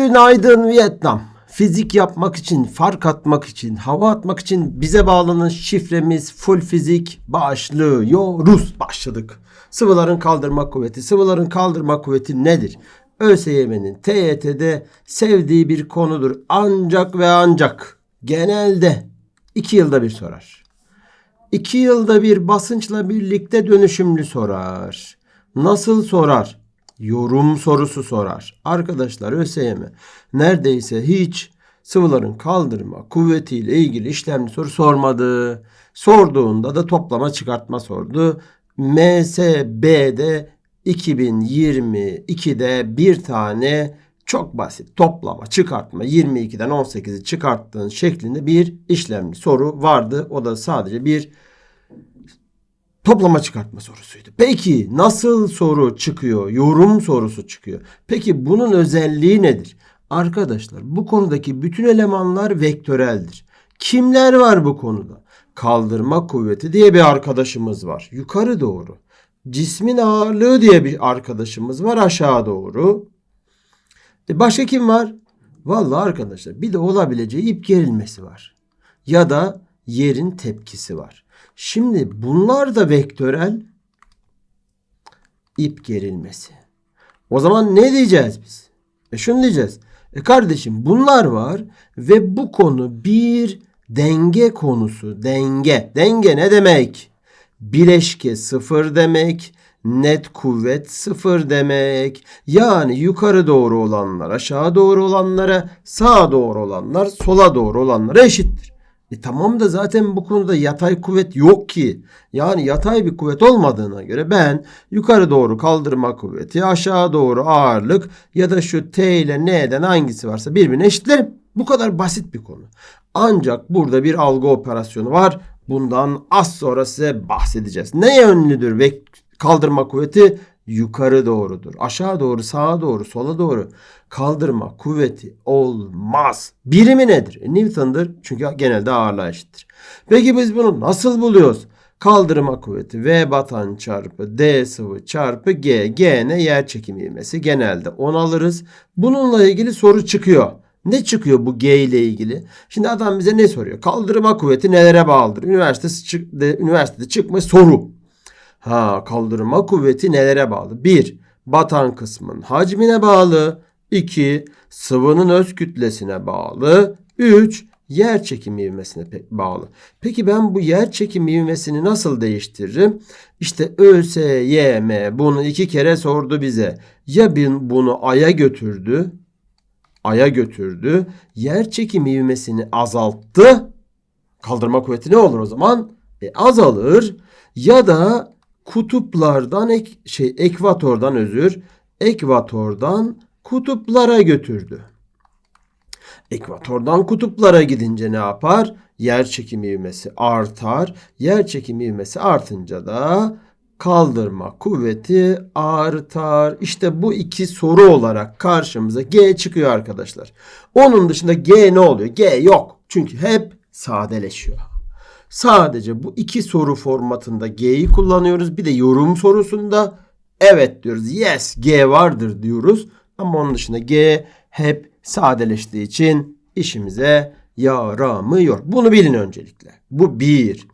Günaydın Vietnam. Fizik yapmak için, fark atmak için, hava atmak için bize bağlanan şifremiz full fizik başlıyoruz. Başladık. Sıvıların kaldırma kuvveti. Sıvıların kaldırma kuvveti nedir? ÖSYM'nin TYT'de sevdiği bir konudur. Ancak ve ancak genelde iki yılda bir sorar. İki yılda bir basınçla birlikte dönüşümlü sorar. Nasıl sorar? Yorum sorusu sorar. Arkadaşlar ÖSYM neredeyse hiç sıvıların kaldırma kuvvetiyle ilgili işlemli soru sormadı. Sorduğunda da toplama çıkartma sordu. MSB'de 2022'de bir tane çok basit toplama çıkartma 22'den 18'i çıkarttığın şeklinde bir işlemli soru vardı. O da sadece bir toplama çıkartma sorusuydu. Peki nasıl soru çıkıyor? Yorum sorusu çıkıyor. Peki bunun özelliği nedir? Arkadaşlar bu konudaki bütün elemanlar vektöreldir. Kimler var bu konuda? Kaldırma kuvveti diye bir arkadaşımız var. Yukarı doğru. Cismin ağırlığı diye bir arkadaşımız var aşağı doğru. E başka kim var? Vallahi arkadaşlar bir de olabileceği ip gerilmesi var. Ya da yerin tepkisi var. Şimdi bunlar da vektörel ip gerilmesi. O zaman ne diyeceğiz biz? E şunu diyeceğiz. E kardeşim bunlar var ve bu konu bir denge konusu. Denge. Denge ne demek? Bileşke sıfır demek. Net kuvvet sıfır demek. Yani yukarı doğru olanlar aşağı doğru olanlara, sağa doğru olanlar sola doğru olanlara eşittir. E tamam da zaten bu konuda yatay kuvvet yok ki. Yani yatay bir kuvvet olmadığına göre ben yukarı doğru kaldırma kuvveti, aşağı doğru ağırlık ya da şu T ile N'den hangisi varsa birbirine eşitlerim. Bu kadar basit bir konu. Ancak burada bir algı operasyonu var. Bundan az sonra size bahsedeceğiz. Ne yönlüdür ve kaldırma kuvveti? Yukarı doğrudur. Aşağı doğru, sağa doğru, sola doğru kaldırma kuvveti olmaz. Birimi nedir? E, Newton'dır. Çünkü genelde ağırlığa eşittir. Peki biz bunu nasıl buluyoruz? Kaldırma kuvveti V batan çarpı D sıvı çarpı G. G ne? Yer çekimi ivmesi. Genelde 10 alırız. Bununla ilgili soru çıkıyor. Ne çıkıyor bu G ile ilgili? Şimdi adam bize ne soruyor? Kaldırma kuvveti nelere bağlıdır? De, üniversitede çıkma soru. Ha kaldırma kuvveti nelere bağlı? 1. Batan kısmın hacmine bağlı. 2. Sıvının öz kütlesine bağlı. 3. Yer çekimi ivmesine bağlı. Peki ben bu yer çekimi ivmesini nasıl değiştiririm? İşte ÖSYM bunu iki kere sordu bize. Ya bunu Ay'a götürdü. Ay'a götürdü. Yer çekimi ivmesini azalttı. Kaldırma kuvveti ne olur o zaman? E, azalır. Ya da kutuplardan ek, şey ekvatordan özür ekvatordan kutuplara götürdü. Ekvatordan kutuplara gidince ne yapar? Yer çekimi ivmesi artar. Yer çekimi ivmesi artınca da kaldırma kuvveti artar. İşte bu iki soru olarak karşımıza G çıkıyor arkadaşlar. Onun dışında G ne oluyor? G yok. Çünkü hep sadeleşiyor. Sadece bu iki soru formatında G'yi kullanıyoruz. Bir de yorum sorusunda evet diyoruz. Yes G vardır diyoruz. Ama onun dışında G hep sadeleştiği için işimize yaramıyor. Bunu bilin öncelikle. Bu bir.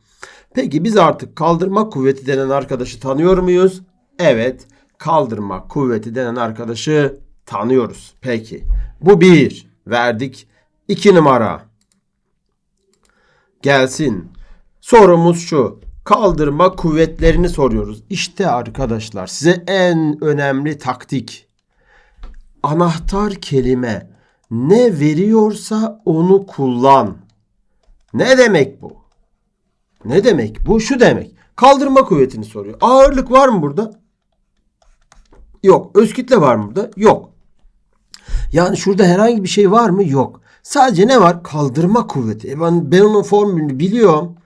Peki biz artık kaldırma kuvveti denen arkadaşı tanıyor muyuz? Evet. Kaldırma kuvveti denen arkadaşı tanıyoruz. Peki. Bu bir. Verdik. İki numara. Gelsin. Sorumuz şu. Kaldırma kuvvetlerini soruyoruz. İşte arkadaşlar size en önemli taktik. Anahtar kelime ne veriyorsa onu kullan. Ne demek bu? Ne demek? Bu şu demek. Kaldırma kuvvetini soruyor. Ağırlık var mı burada? Yok. Öz kütle var mı burada? Yok. Yani şurada herhangi bir şey var mı? Yok. Sadece ne var? Kaldırma kuvveti. E ben, ben onun formülünü biliyorum.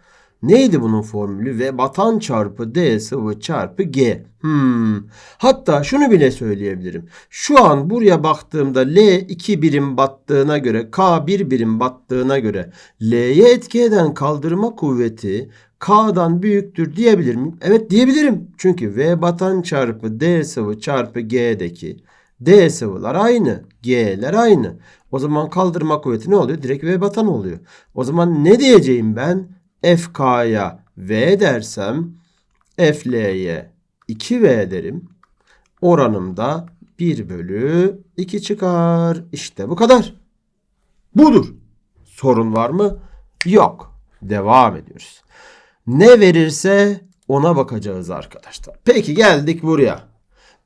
Neydi bunun formülü? V batan çarpı D sıvı çarpı G. Hmm. Hatta şunu bile söyleyebilirim. Şu an buraya baktığımda L 2 birim battığına göre K 1 birim battığına göre L'ye etki eden kaldırma kuvveti K'dan büyüktür diyebilir miyim? Evet diyebilirim. Çünkü V batan çarpı D sıvı çarpı G'deki D sıvılar aynı. G'ler aynı. O zaman kaldırma kuvveti ne oluyor? Direkt V batan oluyor. O zaman ne diyeceğim ben? FK'ya V dersem FL'ye 2V derim. Oranımda 1 bölü 2 çıkar. İşte bu kadar. Budur. Sorun var mı? Yok. Devam ediyoruz. Ne verirse ona bakacağız arkadaşlar. Peki geldik buraya.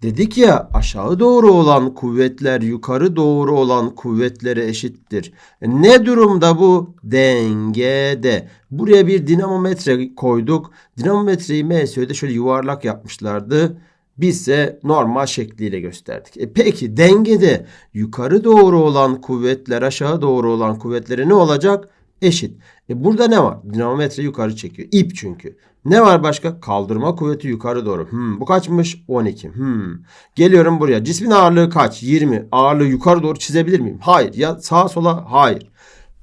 Dedik ya aşağı doğru olan kuvvetler yukarı doğru olan kuvvetlere eşittir. E, Ne durumda bu? Dengede. Buraya bir dinamometre koyduk. Dinamometreyi MSÖ'de şöyle yuvarlak yapmışlardı. Biz ise normal şekliyle gösterdik. E peki dengede yukarı doğru olan kuvvetler aşağı doğru olan kuvvetlere ne olacak? Eşit. E burada ne var? Dinamometre yukarı çekiyor. İp çünkü. Ne var başka? Kaldırma kuvveti yukarı doğru. Hmm, bu kaçmış? 12. Hmm. Geliyorum buraya. Cismin ağırlığı kaç? 20. Ağırlığı yukarı doğru çizebilir miyim? Hayır. Ya sağa sola? Hayır.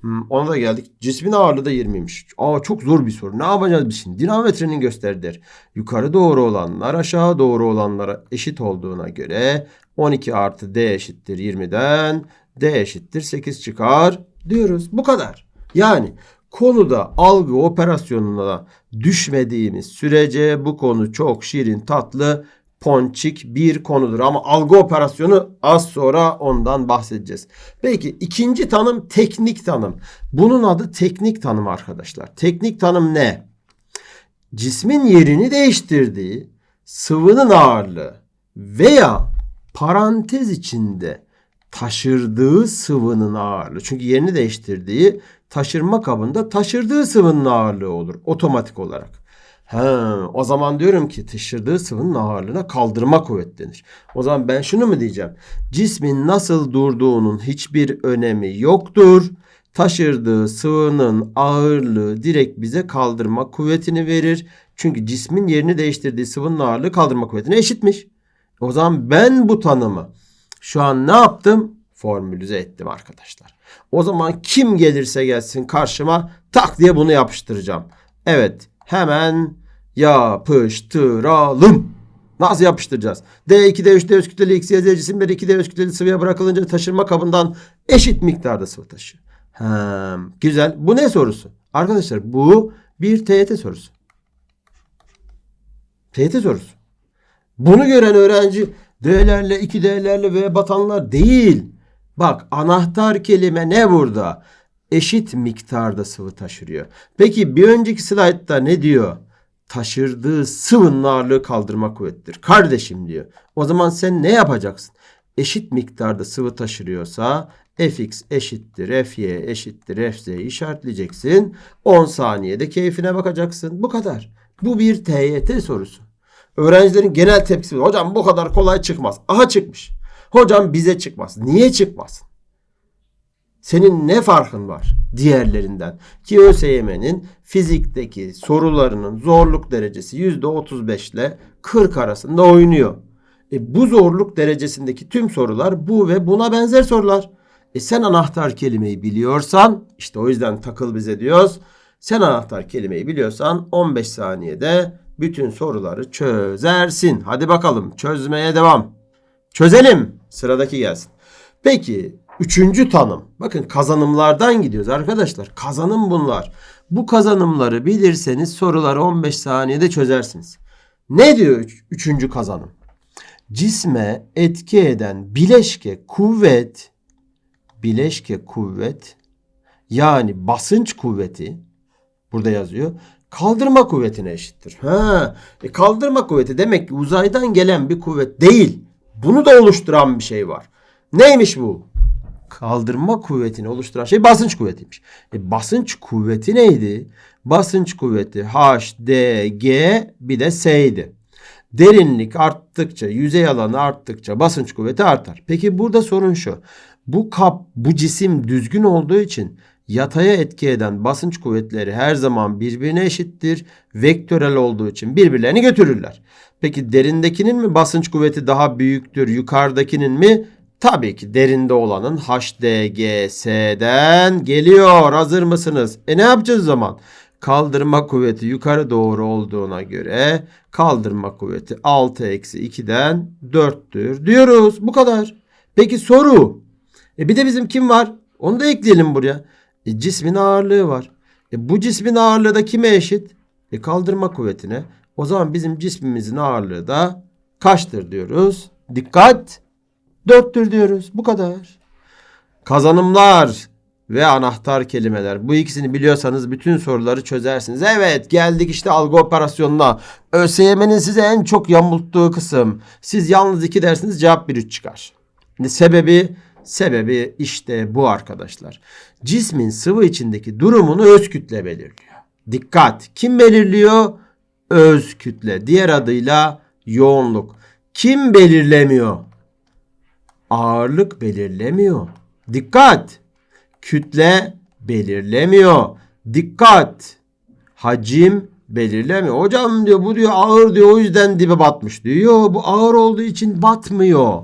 Hmm, ona da geldik. Cismin ağırlığı da 20'ymiş. Aa çok zor bir soru. Ne yapacağız biz şimdi? Dinamometrenin gösterdiği yukarı doğru olanlar aşağı doğru olanlara eşit olduğuna göre 12 artı D eşittir 20'den D eşittir 8 çıkar diyoruz. Bu kadar. Yani konuda algı operasyonuna düşmediğimiz sürece bu konu çok şirin tatlı ponçik bir konudur. Ama algı operasyonu az sonra ondan bahsedeceğiz. Peki ikinci tanım teknik tanım. Bunun adı teknik tanım arkadaşlar. Teknik tanım ne? Cismin yerini değiştirdiği sıvının ağırlığı veya parantez içinde taşırdığı sıvının ağırlığı. Çünkü yerini değiştirdiği taşırma kabında taşırdığı sıvının ağırlığı olur otomatik olarak. Ha, o zaman diyorum ki taşırdığı sıvının ağırlığına kaldırma kuvvet denir. O zaman ben şunu mu diyeceğim? Cismin nasıl durduğunun hiçbir önemi yoktur. Taşırdığı sıvının ağırlığı direkt bize kaldırma kuvvetini verir. Çünkü cismin yerini değiştirdiği sıvının ağırlığı kaldırma kuvvetine eşitmiş. O zaman ben bu tanımı şu an ne yaptım? Formülize ettim arkadaşlar. O zaman kim gelirse gelsin karşıma tak diye bunu yapıştıracağım. Evet hemen yapıştıralım. Nasıl yapıştıracağız? D2, D3, D3 kütleli X, Y, Z cisimleri 2 D3 kütleli sıvıya bırakılınca taşırma kabından eşit miktarda sıvı taşıyor. Hem, güzel. Bu ne sorusu? Arkadaşlar bu bir TYT sorusu. TYT sorusu. Bunu gören öğrenci D'lerle, 2 D'lerle ve batanlar değil. Bak anahtar kelime ne burada? Eşit miktarda sıvı taşırıyor. Peki bir önceki slaytta ne diyor? Taşırdığı sıvının ağırlığı kaldırma kuvvettir. Kardeşim diyor. O zaman sen ne yapacaksın? Eşit miktarda sıvı taşırıyorsa fx eşittir fy eşittir fz işaretleyeceksin. 10 saniyede keyfine bakacaksın. Bu kadar. Bu bir TYT sorusu. Öğrencilerin genel tepkisi hocam bu kadar kolay çıkmaz. Aha çıkmış. Hocam bize çıkmaz. Niye çıkmasın? Senin ne farkın var diğerlerinden? Ki ÖSYM'nin fizikteki sorularının zorluk derecesi %35 ile 40 arasında oynuyor. E bu zorluk derecesindeki tüm sorular bu ve buna benzer sorular. E sen anahtar kelimeyi biliyorsan işte o yüzden takıl bize diyoruz. Sen anahtar kelimeyi biliyorsan 15 saniyede bütün soruları çözersin. Hadi bakalım çözmeye devam. Çözelim. Sıradaki gelsin. Peki üçüncü tanım. Bakın kazanımlardan gidiyoruz arkadaşlar. Kazanım bunlar. Bu kazanımları bilirseniz soruları 15 saniyede çözersiniz. Ne diyor üç- üçüncü kazanım? Cisme etki eden bileşke kuvvet bileşke kuvvet yani basınç kuvveti burada yazıyor. Kaldırma kuvvetine eşittir. Ha, e kaldırma kuvveti demek ki uzaydan gelen bir kuvvet değil. Bunu da oluşturan bir şey var. Neymiş bu? Kaldırma kuvvetini oluşturan şey basınç kuvvetiymiş. E basınç kuvveti neydi? Basınç kuvveti H, D, G bir de S'ydi. Derinlik arttıkça, yüzey alanı arttıkça basınç kuvveti artar. Peki burada sorun şu. Bu kap, bu cisim düzgün olduğu için yataya etki eden basınç kuvvetleri her zaman birbirine eşittir. Vektörel olduğu için birbirlerini götürürler. Peki derindekinin mi basınç kuvveti daha büyüktür, yukarıdakinin mi? Tabii ki derinde olanın HDGS'den geliyor. Hazır mısınız? E ne yapacağız o zaman? Kaldırma kuvveti yukarı doğru olduğuna göre kaldırma kuvveti 6 eksi 2'den 4'tür diyoruz. Bu kadar. Peki soru. E bir de bizim kim var? Onu da ekleyelim buraya. E cismin ağırlığı var. E bu cismin ağırlığı da kime eşit? E kaldırma kuvvetine. O zaman bizim cismimizin ağırlığı da kaçtır diyoruz? Dikkat! Dörttür diyoruz. Bu kadar. Kazanımlar ve anahtar kelimeler. Bu ikisini biliyorsanız bütün soruları çözersiniz. Evet geldik işte algı operasyonuna. ÖSYM'nin size en çok yamulttuğu kısım. Siz yalnız iki dersiniz cevap bir üç çıkar. Sebebi sebebi işte bu arkadaşlar. Cismin sıvı içindeki durumunu öz kütle belirliyor. Dikkat! Kim belirliyor? Öz kütle. Diğer adıyla yoğunluk. Kim belirlemiyor? Ağırlık belirlemiyor. Dikkat! Kütle belirlemiyor. Dikkat! Hacim belirlemiyor. Hocam diyor bu diyor ağır diyor o yüzden dibe batmış diyor. Yo, bu ağır olduğu için batmıyor.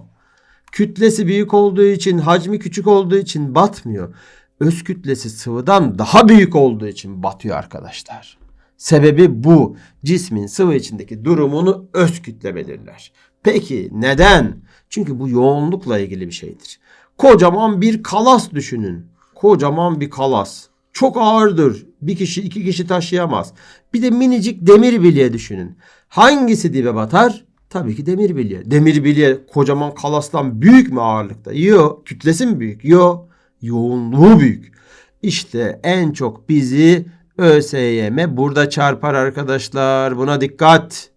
Kütlesi büyük olduğu için, hacmi küçük olduğu için batmıyor. Öz kütlesi sıvıdan daha büyük olduğu için batıyor arkadaşlar. Sebebi bu. Cismin sıvı içindeki durumunu öz kütle belirler. Peki neden? Çünkü bu yoğunlukla ilgili bir şeydir. Kocaman bir kalas düşünün. Kocaman bir kalas. Çok ağırdır. Bir kişi iki kişi taşıyamaz. Bir de minicik demir bilye düşünün. Hangisi dibe batar? Tabii ki demir bilye. Demir bilye kocaman kalastan büyük mü ağırlıkta? Yok. Kütlesi mi büyük? Yok. Yoğunluğu büyük. İşte en çok bizi ÖSYM burada çarpar arkadaşlar. Buna dikkat.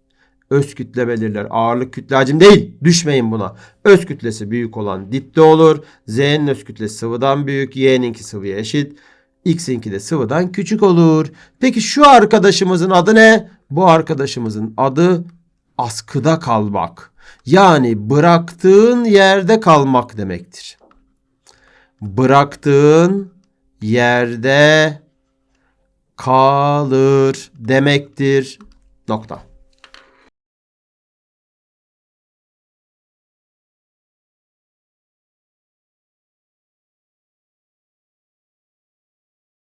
Öz kütle belirler. Ağırlık kütle hacim değil. Düşmeyin buna. Öz kütlesi büyük olan dipte olur. Z'nin öz kütlesi sıvıdan büyük. Y'ninki sıvıya eşit. X'inki de sıvıdan küçük olur. Peki şu arkadaşımızın adı ne? Bu arkadaşımızın adı askıda kalmak. Yani bıraktığın yerde kalmak demektir. Bıraktığın yerde kalır demektir. Nokta.